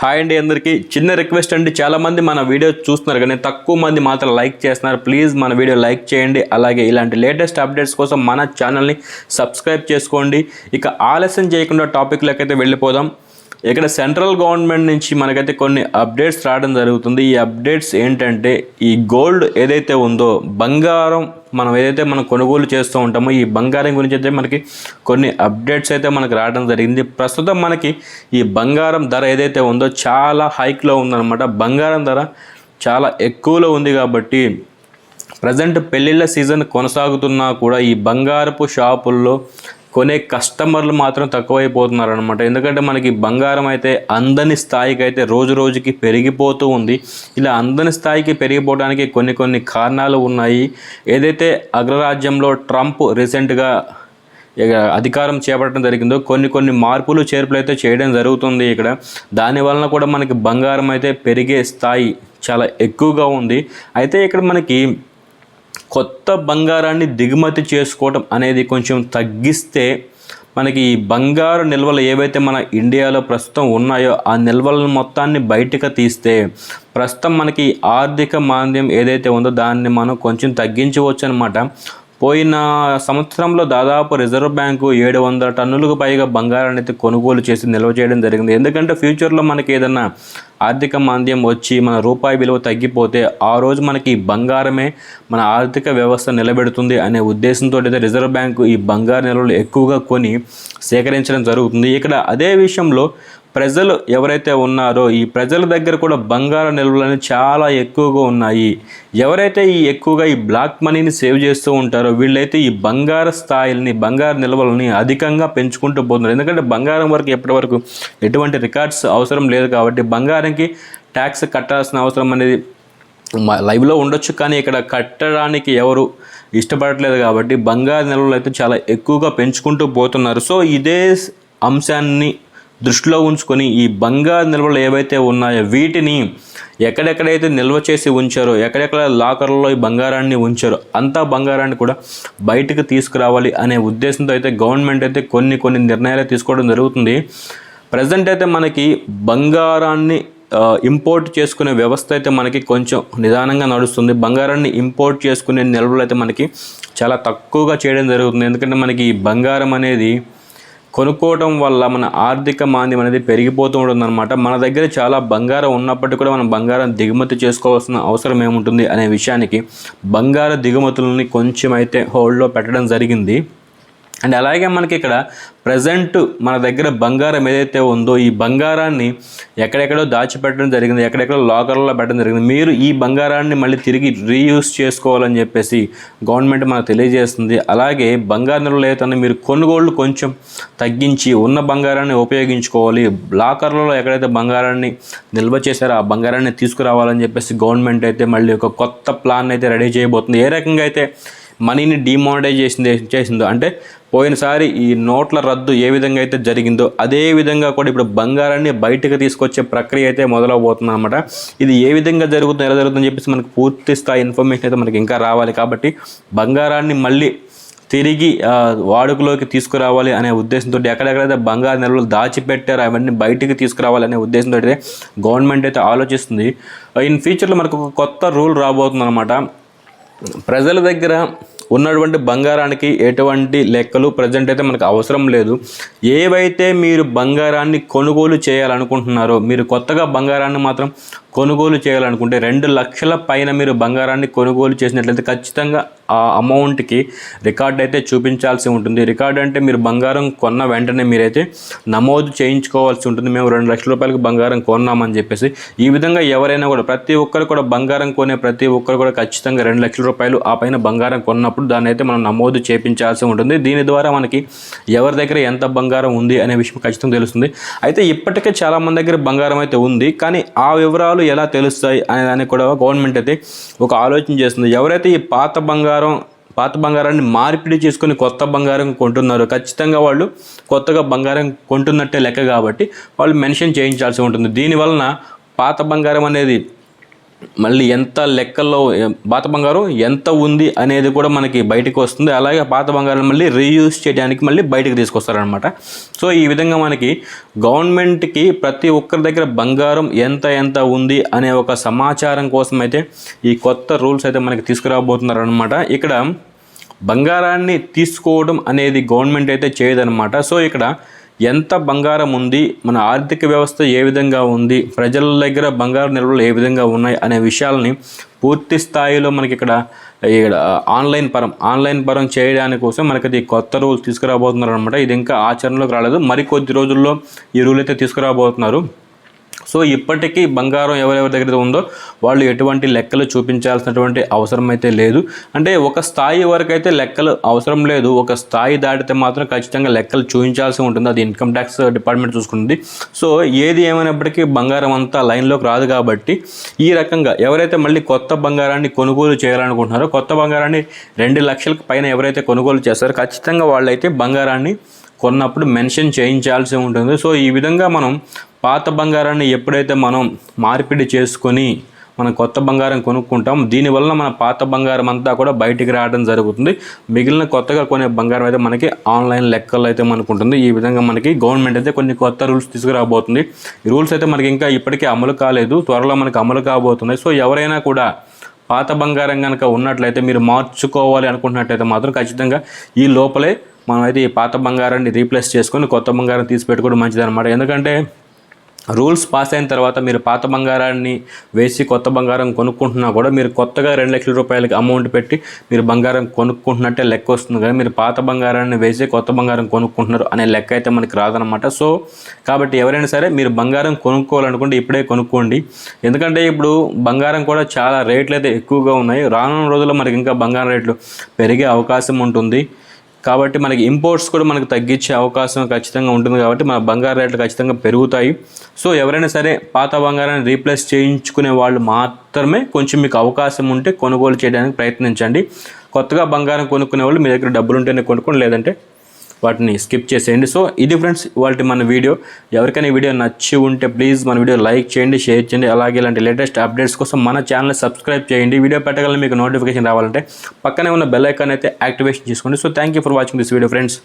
Hi అండి అందరికీ. చిన్న రిక్వెస్ట్ అండి. చాలామంది మన వీడియో చూస్తున్నారు కానీ తక్కువ మంది మాత్రం లైక్ చేస్తున్నారు. ప్లీజ్ మన వీడియో లైక్ చేయండి. అలాగే ఇలాంటి లేటెస్ట్ అప్డేట్స్ కోసం మన ఛానల్ని సబ్స్క్రైబ్ చేసుకోండి. ఇక ఆలస్యం చేయకుండా టాపిక్లోకి అయితే వెళ్ళిపోదాం. ఇక్కడ సెంట్రల్ గవర్నమెంట్ నుంచి మనకైతే కొన్ని అప్డేట్స్ రావడం జరుగుతుంది. ఈ అప్డేట్స్ ఏంటంటే ఈ గోల్డ్ ఏదైతే ఉందో బంగారం మనం ఏదైతే మనం కొనుగోలు చేస్తూ ఉంటామో ఈ బంగారం గురించి అయితే మనకి కొన్ని అప్డేట్స్ అయితే మనకి రావడం జరిగింది. ప్రస్తుతం మనకి ఈ బంగారం ధర ఏదైతే ఉందో చాలా హైక్లో ఉందన్నమాట. బంగారం ధర చాలా ఎక్కువలో ఉంది కాబట్టి ప్రజెంట్ పెళ్ళిళ్ళ సీజన్ కొనసాగుతున్నా కూడా ఈ బంగారపు షాపుల్లో కొనే కస్టమర్లు మాత్రం తక్కువైపోతున్నారు అనమాట ఎందుకంటే మనకి బంగారం అయితే అందని స్థాయికి అయితే రోజు రోజుకి పెరిగిపోతూ ఉంది. ఇలా అందని స్థాయికి పెరిగిపోవడానికి కొన్ని కొన్ని కారణాలు ఉన్నాయి. ఏదైతే అగ్రరాజ్యంలో ట్రంప్ రీసెంట్గా అధికారం చేపట్టడం జరిగిందో కొన్ని కొన్ని మార్పులు చేర్పులు అయితే చేయడం జరుగుతుంది ఇక్కడ. దాని వలన కూడా మనకి బంగారం అయితే పెరిగే స్థాయి చాలా ఎక్కువగా ఉంది. అయితే ఇక్కడ మనకి కొత్త బంగారాన్ని దిగుమతి చేసుకోవడం అనేది కొంచెం తగ్గిస్తే మనకి ఈ బంగారు నిల్వలు ఏవైతే మన ఇండియాలో ప్రస్తుతం ఉన్నాయో ఆ నిల్వలను మొత్తాన్ని బయటకు తీస్తే ప్రస్తుతం మనకి ఆర్థిక మాంద్యం ఏదైతే ఉందో దాన్ని మనం కొంచెం తగ్గించవచ్చు అనమాట పోయిన సంవత్సరంలో దాదాపు రిజర్వ్ బ్యాంకు ఏడు వందల టన్నులకు పైగా బంగారాన్ని అయితే కొనుగోలు చేసి నిల్వ చేయడం జరిగింది. ఎందుకంటే ఫ్యూచర్లో మనకి ఏదన్నా ఆర్థిక మాంద్యం వచ్చి మన రూపాయి విలువ తగ్గిపోతే ఆ రోజు మనకి ఈ బంగారమే మన ఆర్థిక వ్యవస్థ నిలబెడుతుంది అనే ఉద్దేశంతో అయితే రిజర్వ్ బ్యాంకు ఈ బంగారు నిల్వలు ఎక్కువగా కొని సేకరించడం జరుగుతుంది. ఇక్కడ అదే విషయంలో ప్రజలు ఎవరైతే ఉన్నారో ఈ ప్రజల దగ్గర కూడా బంగారు నిల్వలు చాలా ఎక్కువగా ఉన్నాయి. ఎవరైతే ఈ ఎక్కువగా ఈ బ్లాక్ మనీని సేవ్ చేస్తూ ఉంటారో వీళ్ళైతే ఈ బంగారు స్థాయిల్ని బంగారు నిల్వలని అధికంగా పెంచుకుంటూ పోతున్నారు. ఎందుకంటే బంగారం వరకు ఎప్పటి వరకు ఎటువంటి రికార్డ్స్ అవసరం లేదు కాబట్టి బంగారంకి ట్యాక్స్ కట్టాల్సిన అవసరం అనేది లైవ్లో ఉండొచ్చు. కానీ ఇక్కడ కట్టడానికి ఎవరు ఇష్టపడట్లేదు కాబట్టి బంగారు నిల్వలు అయితే చాలా ఎక్కువగా పెంచుకుంటూ పోతున్నారు. సో ఇదే అంశాన్ని దృష్టిలో ఉంచుకొని ఈ బంగారు నిల్వలు ఏవైతే ఉన్నాయో వీటిని ఎక్కడెక్కడైతే నిల్వ చేసి ఉంచారో ఎక్కడెక్కడ లాకర్లలో ఈ బంగారాన్ని ఉంచారో అంతా బంగారాన్ని కూడా బయటకు తీసుకురావాలి అనే ఉద్దేశంతో అయితే గవర్నమెంట్ అయితే కొన్ని కొన్ని నిర్ణయాలు తీసుకోవడం జరుగుతుంది. ప్రజెంట్ అయితే మనకి బంగారాన్ని ఇంపోర్ట్ చేసుకునే వ్యవస్థ అయితే మనకి కొంచెం నిదానంగా నడుస్తుంది. బంగారాన్ని ఇంపోర్ట్ చేసుకునే నిల్వలు అయితే మనకి చాలా తక్కువగా చేయడం జరుగుతుంది. ఎందుకంటే మనకి ఈ బంగారం అనేది కొనుక్కోవడం వల్ల మన ఆర్థిక మాంద్యం అనేది పెరిగిపోతూ ఉంటుందన్నమాట. మన దగ్గర చాలా బంగారం ఉన్నప్పటికీ కూడా మనం బంగారం దిగుమతి చేసుకోవాల్సిన అవసరం ఏముంటుంది అనే విషయానికి బంగార దిగుమతులని కొంచెం అయితే హోల్డ్లో పెట్టడం జరిగింది. అండ్ అలాగే మనకి ఇక్కడ ప్రజెంట్ మన దగ్గర బంగారం ఏదైతే ఉందో ఈ బంగారాన్ని ఎక్కడెక్కడో దాచిపెట్టడం జరిగింది ఎక్కడెక్కడో లాకర్లో పెట్టడం జరిగింది. మీరు ఈ బంగారాన్ని మళ్ళీ తిరిగి రీయూస్ చేసుకోవాలని చెప్పేసి గవర్నమెంట్ మనకు తెలియజేస్తుంది. అలాగే బంగారు నిల్వలు ఏదైతే మీరు కొనుగోళ్ళు కొంచెం తగ్గించి ఉన్న బంగారాన్ని ఉపయోగించుకోవాలి. లాకర్లలో ఎక్కడైతే బంగారాన్ని నిల్వ చేశారో ఆ బంగారాన్ని తీసుకురావాలని చెప్పేసి గవర్నమెంట్ అయితే మళ్ళీ ఒక కొత్త ప్లాన్ అయితే రెడీ చేయబోతుంది. ఏ రకంగా అయితే మనీని డిమానిటైజ్ చేసింది చేసిందో అంటే పోయినసారి ఈ నోట్ల రద్దు ఏ విధంగా అయితే జరిగిందో అదే విధంగా కూడా ఇప్పుడు బంగారాన్ని బయటకు తీసుకొచ్చే ప్రక్రియ అయితే మొదలవబోతుంది అనమాట ఇది ఏ విధంగా జరుగుతుందో ఎలా జరుగుతుందని చెప్పేసి మనకు పూర్తి స్థాయి ఇన్ఫర్మేషన్ అయితే మనకి ఇంకా రావాలి. కాబట్టి బంగారాన్ని మళ్ళీ తిరిగి వాడుకలోకి తీసుకురావాలి అనే ఉద్దేశంతో ఎక్కడెక్కడైతే బంగారు నెలలు దాచిపెట్టారు అవన్నీ బయటికి తీసుకురావాలి అనే ఉద్దేశంతో అయితే గవర్నమెంట్ అయితే ఆలోచిస్తుంది. ఇన్ ఫ్యూచర్లో మనకు ఒక కొత్త రూల్ రాబోతుంది అనమాట ప్రజల దగ్గర ఉన్నటువంటి బంగారానికి ఎటువంటి లెక్కలు ప్రజెంట్ అయితే మనకు అవసరం లేదు. ఏవైతే మీరు బంగారాన్ని కొనుగోలు చేయాలనుకుంటున్నారో మీరు కొత్తగా బంగారాన్ని మాత్రం కొనుగోలు చేయాలనుకుంటే రెండు లక్షల పైన మీరు బంగారాన్ని కొనుగోలు చేసినట్లయితే ఖచ్చితంగా ఆ అమౌంట్కి రికార్డ్ అయితే చూపించాల్సి ఉంటుంది. రికార్డ్ అంటే మీరు బంగారం కొన్న వెంటనే మీరైతే నమోదు చేయించుకోవాల్సి ఉంటుంది. మేము రెండు లక్షల రూపాయలకు బంగారం కొన్నామని చెప్పేసి ఈ విధంగా ఎవరైనా కూడా ప్రతి ఒక్కరు కూడా బంగారం కొనే ప్రతి ఒక్కరు కూడా ఖచ్చితంగా రెండు లక్షల రూపాయలు ఆ పైన బంగారం కొన్నప్పుడు దాన్ని అయితే మనం నమోదు చేయించాల్సి ఉంటుంది. దీని ద్వారా మనకి ఎవరి దగ్గర ఎంత బంగారం ఉంది అనే విషయం ఖచ్చితంగా తెలుస్తుంది. అయితే ఇప్పటికే చాలా మంది దగ్గర బంగారం అయితే ఉంది. కానీ ఆ వివరాలు ఎలా తెలుస్తాయి అనే కూడా గవర్నమెంట్ అయితే ఒక ఆలోచన చేస్తుంది. ఎవరైతే ఈ పాత బంగారం పాత బంగారాన్ని మార్పిడి చేసుకొని కొత్త బంగారం కొంటున్నారు. ఖచ్చితంగా వాళ్ళు కొత్తగా బంగారం కొంటున్నట్టే లెక్క కాబట్టి వాళ్ళు మెన్షన్ చేయించాల్సి ఉంటుంది. దీనివలన పాత బంగారం అనేది మళ్ళీ ఎంత లెక్కల్లో పాత బంగారం ఎంత ఉంది అనేది కూడా మనకి బయటకు వస్తుంది. అలాగే పాత బంగారం మళ్ళీ రీయూజ్ చేయడానికి మళ్ళీ బయటకు తీసుకొస్తారనమాట సో ఈ విధంగా మనకి గవర్నమెంట్కి ప్రతి ఒక్కరి దగ్గర బంగారం ఎంత ఎంత ఉంది అనే ఒక సమాచారం కోసం అయితే ఈ కొత్త రూల్స్ అయితే మనకి తీసుకురాబోతున్నారనమాట ఇక్కడ బంగారాన్ని తీసుకోవడం అనేది గవర్నమెంట్ అయితే చేయదనమాట సో ఇక్కడ ఎంత బంగారం ఉంది మన ఆర్థిక వ్యవస్థ ఏ విధంగా ఉంది ప్రజల దగ్గర బంగారు నిల్వలు ఏ విధంగా ఉన్నాయి అనే విషయాలని పూర్తి స్థాయిలో మనకి ఇక్కడ ఇక్కడ ఆన్లైన్ పరం ఆన్లైన్ పరం చేయడానికి కోసం మనకి ఇది కొత్త రూల్ తీసుకురాబోతున్నారు అనమాట ఇది ఇంకా ఆచరణలోకి రాలేదు. మరికొద్ది రోజుల్లో ఈ రూల్ అయితే తీసుకురాబోతున్నారు. సో ఇప్పటికీ బంగారం ఎవరెవరి దగ్గర ఉందో వాళ్ళు ఎటువంటి లెక్కలు చూపించాల్సినటువంటి అవసరం అయితే లేదు. అంటే ఒక స్థాయి వరకు అయితే లెక్కలు అవసరం లేదు. ఒక స్థాయి దాటితే మాత్రం ఖచ్చితంగా లెక్కలు చూపించాల్సి ఉంటుంది. అది ఇన్కమ్ ట్యాక్స్ డిపార్ట్మెంట్ చూసుకుంటుంది. సో ఏది ఏమైనప్పటికీ బంగారం అంతా లైన్లోకి రాదు కాబట్టి ఈ రకంగా ఎవరైతే మళ్ళీ కొత్త బంగారాన్ని కొనుగోలు చేయాలనుకుంటున్నారో కొత్త బంగారాన్ని రెండు లక్షలకు పైన ఎవరైతే కొనుగోలు చేస్తారో ఖచ్చితంగా వాళ్ళైతే బంగారాన్ని కొన్నప్పుడు మెన్షన్ చేయించాల్సి ఉంటుంది. సో ఈ విధంగా మనం పాత బంగారాన్ని ఎప్పుడైతే మనం మార్పిడి చేసుకొని మనం కొత్త బంగారం కొనుక్కుంటాం దీనివల్ల మన పాత బంగారం అంతా కూడా బయటికి రావడం జరుగుతుంది. మిగిలిన కొత్తగా కొనే బంగారం అయితే మనకి ఆన్లైన్ లెక్కలు అయితే మనకు ఉంటుంది. ఈ విధంగా మనకి గవర్నమెంట్ అయితే కొన్ని కొత్త రూల్స్ తీసుకురాబోతుంది. ఈ రూల్స్ అయితే మనకి ఇంకా ఇప్పటికీ అమలు కాలేదు. త్వరలో మనకి అమలు కాబోతున్నాయి. సో ఎవరైనా కూడా పాత బంగారం కనుక ఉన్నట్లయితే మీరు మార్చుకోవాలి అనుకుంటున్నట్లయితే మాత్రం ఖచ్చితంగా ఈ లోపలే మనం అయితే ఈ పాత బంగారాన్ని రీప్లేస్ చేసుకొని కొత్త బంగారం తీసి పెట్టుకోవడం మంచిది అనమాట ఎందుకంటే రూల్స్ పాస్ అయిన తర్వాత మీరు పాత బంగారాన్ని వేసి కొత్త బంగారం కొనుక్కుంటున్నా కూడా మీరు కొత్తగా రెండు లక్షల రూపాయలకి అమౌంట్ పెట్టి మీరు బంగారం కొనుక్కుంటున్నట్టే లెక్క వస్తుంది కానీ మీరు పాత బంగారాన్ని వేసి కొత్త బంగారం కొనుక్కుంటున్నారు అనే లెక్క అయితే మనకి రాదనమాట సో కాబట్టి ఎవరైనా సరే మీరు బంగారం కొనుక్కోవాలనుకుంటే ఇప్పుడే కొనుక్కోండి. ఎందుకంటే ఇప్పుడు బంగారం కూడా చాలా రేట్లు అయితే ఎక్కువగా ఉన్నాయి. రానున్న రోజుల్లో మనకి ఇంకా బంగారం రేట్లు పెరిగే అవకాశం ఉంటుంది. కాబట్టి మనకి ఇంపోర్ట్స్ కూడా మనకు తగ్గించే అవకాశం ఖచ్చితంగా ఉంటుంది కాబట్టి మన బంగారు రేట్లు ఖచ్చితంగా పెరుగుతాయి. సో ఎవరైనా సరే పాత బంగారాన్ని రీప్లేస్ చేయించుకునే వాళ్ళు మాత్రమే కొంచెం మీకు అవకాశం ఉంటే కొనుగోలు చేయడానికి ప్రయత్నించండి. కొత్తగా బంగారం కొనుక్కునే వాళ్ళు మీ దగ్గర డబ్బులు ఉంటేనే కొనుక్కోండి లేదంటే వాటిని స్కిప్ చేసేయండి. సో ఇది ఫ్రెండ్స్ ఇవాళ మన వీడియో. ఎవరికైనా ఈ వీడియో నచ్చి ఉంటే ప్లీజ్ మన వీడియో లైక్ చేయండి షేర్ చేయండి. అలాగే ఇలాంటి లేటెస్ట్ అప్డేట్స్ కోసం మన ఛానల్ సబ్స్క్రైబ్ చేయండి. వీడియో పెట్టగల మీకు నోటిఫికేషన్ రావాలంటే పక్కనే ఉన్న బెల్ ఐకాన్ అయితే యాక్టివేషన్ చేసుకోండి. So thank you for watching this video friends